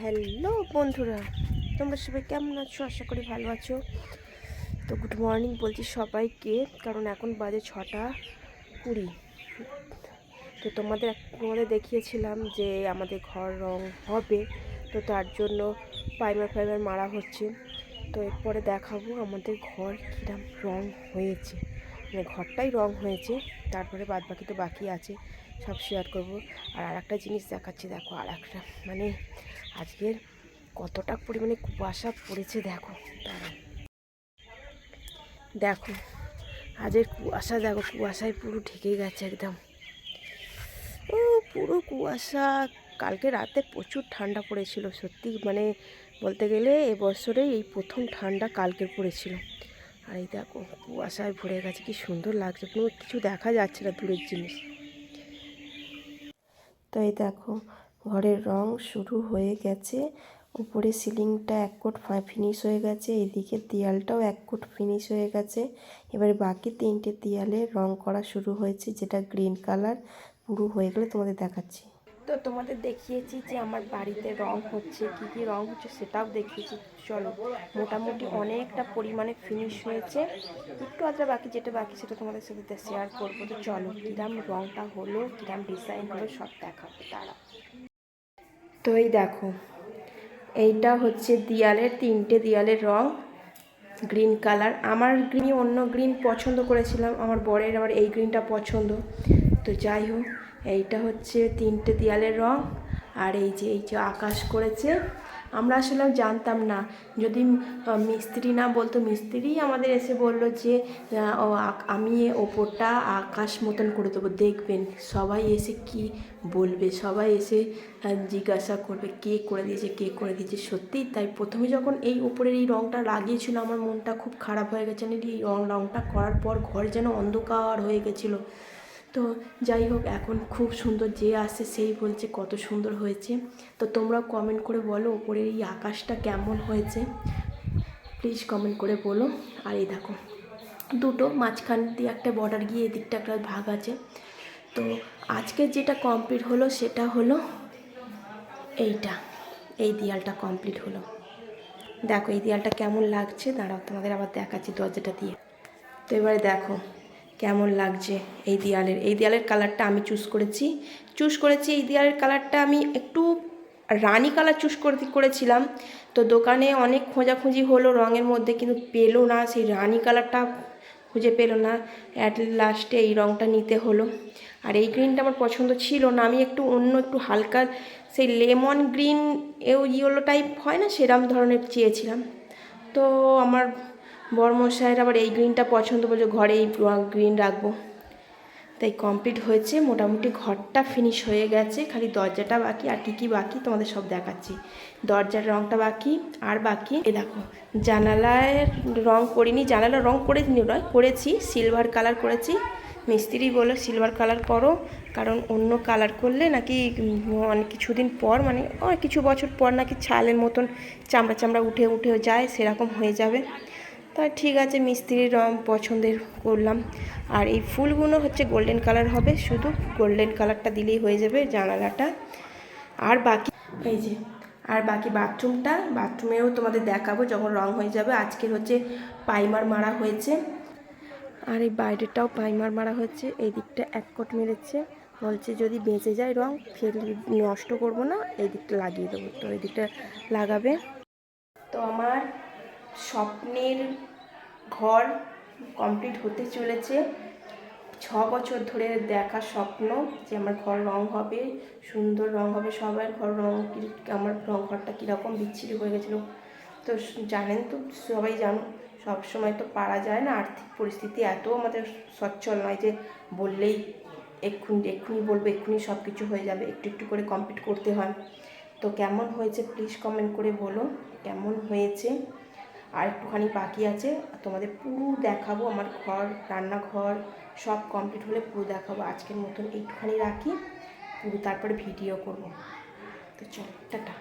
Hello বন্ধুরা, তোমরা সবাই কেমন আছো? আশা করি ভালো আছো। তো গুড মর্নিং বলছি সবাইকে, কারণ এখন বাজে ছটা কুড়ি। তো তোমাদের তোমাদের দেখিয়েছিলাম যে আমাদের ঘর রং হবে, তো তার জন্য পাইমার ফাইমার মারা হচ্ছে। তো এরপরে দেখাবো আমাদের ঘর কীরকম রং হয়েছে। মানে ঘরটাই রং হয়েছে, তারপরে বাদ বাকি তো বাকি আছে। সব শেয়ার করব। আর আর একটা জিনিস দেখাচ্ছি, দেখো আর একটা মানে আজকের কতটা পরিমাণে কুয়াশা পড়েছে, দেখো। দাঁড়াও। দেখো আজের কুয়াশা, দেখো, কুয়াশায় পুরো ঢেকে গেছে একদম। ও, পুরো কুয়াশা। কালকে রাতে প্রচুর ঠান্ডা পড়েছিল, সত্যি মানে বলতে গেলে এবছরে এই প্রথম ঠান্ডা কালকে পড়েছিল। আর এই দেখো, কুয়াশায় ভরে গেছে, কি সুন্দর লাগছে। কোনো কিছু দেখা যাচ্ছে না দূরের জিনিস। তো এই দেখো, ঘরের রং শুরু হয়ে গেছে। উপরে সিলিংটা এক কোট ফিনিশ হয়ে গেছে, এদিকে দেয়ালটাও এক কোট ফিনিশ হয়ে গেছে। এবার বাকি তিনটে দেয়ালে রং করা শুরু হয়েছে, যেটা গ্রিন কালার পুরো হয়ে গেলে তোমাদের দেখাচ্ছি। তো তোমাদের দেখিয়েছি যে আমার বাড়িতে রং হচ্ছে, কি কি রং হচ্ছে সেটাও দেখিয়েছি। চলো, মোটামুটি অনেকটা পরিমাণে ফিনিশ হয়েছে। একটু আদ্রা বাকি যেটা বাকি সেটা তোমাদের সাথে শেয়ার করব। তো চলো, কিরাম রংটা হলো, কিরাম ডিজাইন হলো সব দেখাবো। তারা তো এই দেখো, এইটা হচ্ছে দেয়ালের, তিনটে দেয়ালের রং গ্রিন কালার আমার গ্রিনই অন্য গ্রিন পছন্দ করেছিলাম, আমার বরের আবার এই গ্রিনটা পছন্দ। তো যাই হোক এইটা হচ্ছে তিনটে দেয়ালের রং, আর এই যে এই যে আকাশ করেছে। আমরা আসলে জানতাম না। যদি মিস্ত্রি না বলতো, মিস্ত্রি আমাদের এসে বলল যে ও আমি ওপরটা আকাশ মতন করে দেবো। দেখবেন সবাই এসে কি বলবে? সবাই এসে জিজ্ঞাসা করবে, কে করে দিয়েছে, কে করে দিয়েছে। সত্যিই তাই। প্রথমে যখন এই ওপরের এই রঙটা লাগিয়েছিল, আমার মনটা খুব খারাপ হয়ে গেছে। এই রং রঙটা করার পর ঘর যেন অন্ধকার হয়ে গেছিল। তো যাই হোক, এখন খুব সুন্দর যে আসে সেই বলছে কত সুন্দর হয়েছে। তো তোমরা কমেন্ট করে বলো ওপরের এই আকাশটা কেমন হয়েছে। প্লিজ কমেন্ট করে বলো। আর এই দেখো, দুটো মাঝখান দিয়ে একটা বর্ডার গিয়ে এদিকটা একটা ভাগ আছে। তো আজকে যেটা কমপ্লিট হলো সেটা হলো এইটা, এই দেয়ালটা কমপ্লিট হলো। দেখো এই দেয়ালটা কেমন লাগছে? দাঁড়াও তোমাদের আবার দেখাচ্ছি দরজাটা দিয়ে। তো এবারে দেখো কেমন লাগছে এই দেয়ালের এই দেয়ালের কালারটা আমি চুজ করেছি। চুজ করেছি এই দেয়ালের কালারটা আমি একটু রানি কালার চুজ করে করেছিলাম। তো দোকানে অনেক খোঁজাখুঁজি হলো, রঙের মধ্যে কিন্তু পেল না, সেই রানি কালারটা খুঁজে পেল না। অ্যাট লাস্টে এই রঙটা নিতে হলো। আর এই গ্রিনটা আমার পছন্দ ছিল না, আমি একটু অন্য একটু হালকা সেই লেমন গ্রিন এও ইয়েলো টাইপ হয় না, সেরম ধরনের চেয়েছিলাম। তো আমার বরমশাইয়ের আবার এই গ্রিনটা পছন্দ বলছে ঘরে এই গ্রিন রাখব। তাই কমপ্লিট হয়েছে, মোটামুটি ঘরটা ফিনিশ হয়ে গেছে, খালি দরজাটা বাকি, আর কী কী বাকি তোমাদের সব দেখাচ্ছি। দরজার রঙটা বাকি, আর বাকি, এ দেখো জানালায় রং করিনি জানালার রং করে নয় করেছি সিলভার কালার করেছি। মিস্ত্রি বলে সিলভার কালার করো, কারণ অন্য কালার করলে নাকি অনেক কিছুদিন পর মানে অনেক কিছু বছর পর নাকি ছালের মতন চামড়া চামড়া উঠে উঠে যায়, সেরকম হয়ে যাবে। তা ঠিক আছে, মিস্ত্রির রং পছন্দের করলাম। আর এই ফুলগুলো হচ্ছে গোল্ডেন কালার হবে, শুধু গোল্ডেন কালারটা দিলেই হয়ে যাবে জানালাটা। আর বাকি এই যে, আর বাকি বাথরুমটা, বাথরুমেও তোমাদের দেখাবো যখন রং হয়ে যাবে। আজকের হচ্ছে পাইমার মারা হয়েছে। আর এই বাইরেটাও পাইমার মারা হয়েছে, এই দিকটা এক কোট মেরেছে। বলছে যদি বেঁচে যায় রং, ফের নষ্ট করব না, এই দিকটা লাগিয়ে দেবো। তো এই দিকটা লাগাবে। তো আমার স্বপ্নের ঘর কমপ্লিট হতে চলেছে। ছ বছর ধরে দেখা স্বপ্ন যে আমার ঘর রং হবে, সুন্দর রং হবে, সবার ঘর রং আমার রং ঘরটা কীরকম বিচ্ছিরি হয়ে গেছিল। তো জানেন তো, সবাই জানো, সব সময় তো পারা যায় না, আর্থিক পরিস্থিতি এত আমাদের সচ্ছল নয় যে বললেই এক্ষুনি এক্ষুনি বলব, এক্ষুনি সব কিছু হয়ে যাবে, একটু একটু করে কমপ্লিট করতে হয়। তো কেমন হয়েছে প্লিজ কমেন্ট করে বলো কেমন হয়েছে? আর একটুখানি বাকি আছে। তোমাদের পুরো দেখাবো আমার ঘর, রান্নাঘর, সব কমপ্লিট হলে পুরো দেখাবো। আজকের মতন একটুখানি রাখি। পুরো তারপরে ভিডিও করব। তো চলো, টাটা।